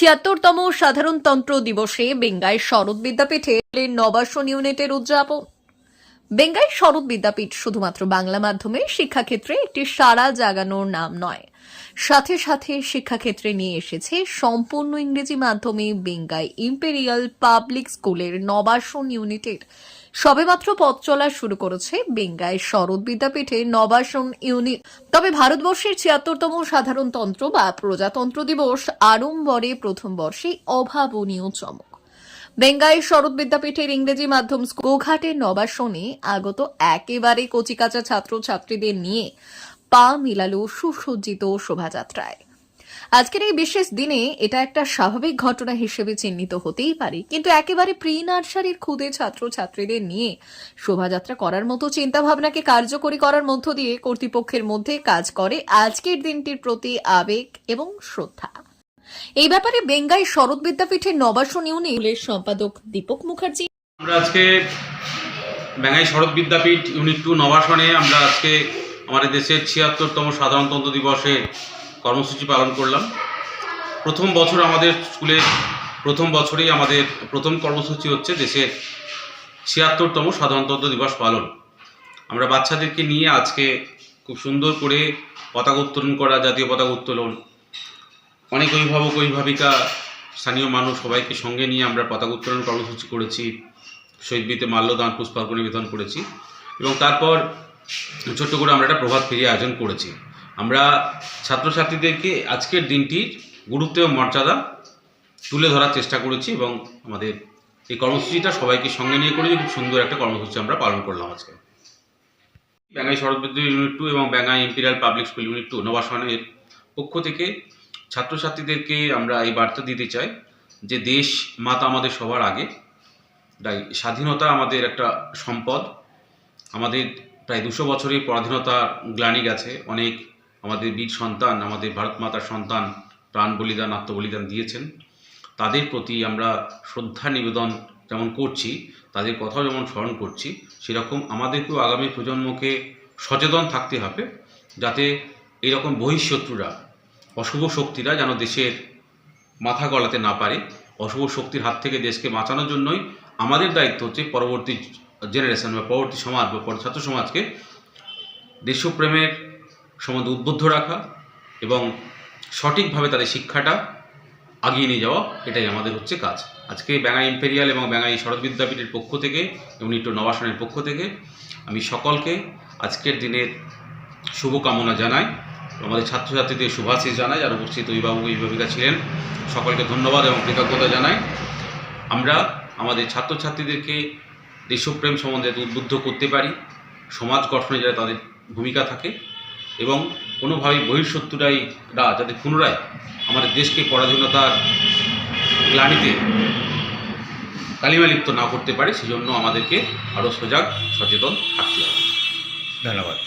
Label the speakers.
Speaker 1: ছিয়াত্তরতম সাধারণতন্ত্র দিবসে বেঙ্গায় শরৎ বিদ্যাপীঠে নবাসন ইউনিটের উদযাপন। বেঙ্গাই শরৎ বিদ্যাপীঠ শুধুমাত্র বাংলা মাধ্যমে শিক্ষাক্ষেত্রে একটি সারা জাগানোর নাম নয়। সাথে সাথে শিক্ষাক্ষেত্রে নিয়ে এসেছে সম্পূর্ণ ইংরেজি মাধ্যমে বেঙ্গাই ইম্পেরিয়াল পাবলিক স্কুলের নবাসন ইউনিটের। সবেমাত্র পথ চলা শুরু করেছে বেঙ্গাই শরৎ বিদ্যাপীঠে নবাসন ইউনিট। তবে ভারতবর্ষের ছিয়াত্তরতম সাধারণতন্ত্র বা প্রজাতন্ত্র দিবস আড়ম্বরে প্রথম বর্ষে অভাবনীয় চমক। বেঙ্গাই শরৎ বিদ্যাপীঠের ইংরেজি মাধ্যম গোঘাটের নবাসনে আগত একেবারে কচিকাচা ছাত্রছাত্রীদের নিয়ে পা মিলালো সুসজ্জিত শোভাযাত্রায়। আজকের এই বিশেষ দিনে এটা একটা স্বাভাবিক ঘটনা হিসেবে চিহ্নিত হতেই পারে। কিন্তু একেবারে প্রি নার্সারির খুদে ছাত্রছাত্রীদের নিয়ে শোভাযাত্রা করার মতো চিন্তাভাবনাকে কার্যকরী করার মধ্য দিয়ে কর্তৃপক্ষের মধ্যে কাজ করে আজকের দিনটির প্রতি আবেগ এবং শ্রদ্ধা। এই ব্যাপারে বেঙ্গাই শরৎ বিদ্যাপীঠের নবাসন ইউনিটের সম্পাদক দীপক মুখার্জি।
Speaker 2: আমরা আজকে ব্যাঙ্গাই শরৎ বিদ্যাপীঠ ইউনিট টু নবাসনে আমরা আজকে আমাদের দেশের ছিয়াত্তরতম সাধারণতন্ত্র দিবসে কর্মসূচি পালন করলাম। প্রথম বছর আমাদের স্কুলের প্রথম বছরেই আমাদের, প্রথম কর্মসূচি হচ্ছে দেশের ছিয়াত্তরতম সাধারণতন্ত্র দিবস পালন। আমরা বাচ্চাদেরকে নিয়ে আজকে খুব সুন্দর করে পতাকা উত্তোলন করা, জাতীয় পতাকা উত্তোলন। অনেক অভিভাবক, অভিভাবিকা, স্থানীয় মানুষ সবাইকে সঙ্গে নিয়ে আমরা পতাকা উত্তোলন কর্মসূচি করেছি। শহীদবীতে মাল্যদান পুষ্পার্ঘ নিবেদন করেছি। এবং তারপর ছোট্ট করে আমরা একটা প্রভাত ফেরি আয়োজন করেছি। আমরা ছাত্রছাত্রীদেরকে আজকের দিনটির গুরুত্ব এবং মর্যাদা তুলে ধরার চেষ্টা করেছি এবং আমাদের এই কর্মসূচিটা সবাইকে সঙ্গে নিয়ে করেছি। খুব সুন্দর একটা কর্মসূচি আমরা পালন করলাম আজকে। ব্যাঙ্গাই শরৎবিদ্যুৎ ইউনিট টু এবং ব্যাঙ্গাই imperial public school unit two নবাসনের পক্ষ থেকে ছাত্রছাত্রীদেরকে আমরা এই বার্তা দিতে চাই যে দেশ মাতা আমাদের সবার আগে। তাই স্বাধীনতা আমাদের একটা সম্পদ। আমাদের প্রায় দুশো বছরের পরাধীনতা গ্লানি গেছে। অনেক আমাদের বীর সন্তান, আমাদের ভারত মাতার সন্তান প্রাণ বলিদান, আত্মবলিদান দিয়েছেন। তাদের প্রতি আমরা শ্রদ্ধা নিবেদন যেমন করছি, তাদের কথাও যেমন স্মরণ করছি, সেরকম আমাদেরকেও আগামী প্রজন্মকে সচেতন থাকতে হবে, যাতে এরকম বহিঃশত্রুরা অশুভ শক্তিরা যেন দেশের মাথা গলাতে না পারে। অশুভ শক্তির হাত থেকে দেশকে বাঁচানোর জন্যই আমাদের দায়িত্ব হচ্ছে পরবর্তী জেনারেশন বা পরবর্তী সমাজ বা পর- ছাত্র সমাজকে দেশপ্রেমের সম্বন্ধে উদ্বুদ্ধ রাখা এবং সঠিকভাবে তাদের শিক্ষাটা আগিয়ে নিয়ে যাওয়া, এটাই আমাদের হচ্ছে কাজ। আজকে ব্যাঙ্গাই ইম্পেরিয়াল এবং ব্যাঙ্গাই শরৎ বিদ্যাপীঠের পক্ষ থেকে এবং নিট্টো নবাসনের পক্ষ থেকে আমি সকলকে আজকের দিনের শুভকামনা জানাই। আমাদের ছাত্রছাত্রীদের শুভাশিস জানাই। আর উপস্থিত অভিভাবক অভিভাবিকা ছিলেন, সকলকে ধন্যবাদ এবং কৃতজ্ঞতা জানাই। আমরা আমাদের ছাত্রছাত্রীদেরকে দেশপ্রেম সম্বন্ধে যাতে উদ্বুদ্ধ করতে পারি, সমাজ গঠনে যাতে তাদের ভূমিকা থাকে এবং কোনোভাবেই বহিঃশত্রুরাইরা যাতে পুনরায় আমাদের দেশকে পরাধীনতার গ্লানিতে কালিমালিপ্ত না করতে পারে, সেজন্য আমাদেরকে আরও সজাগ, সচেতন থাকতে হবে।
Speaker 3: ধন্যবাদ।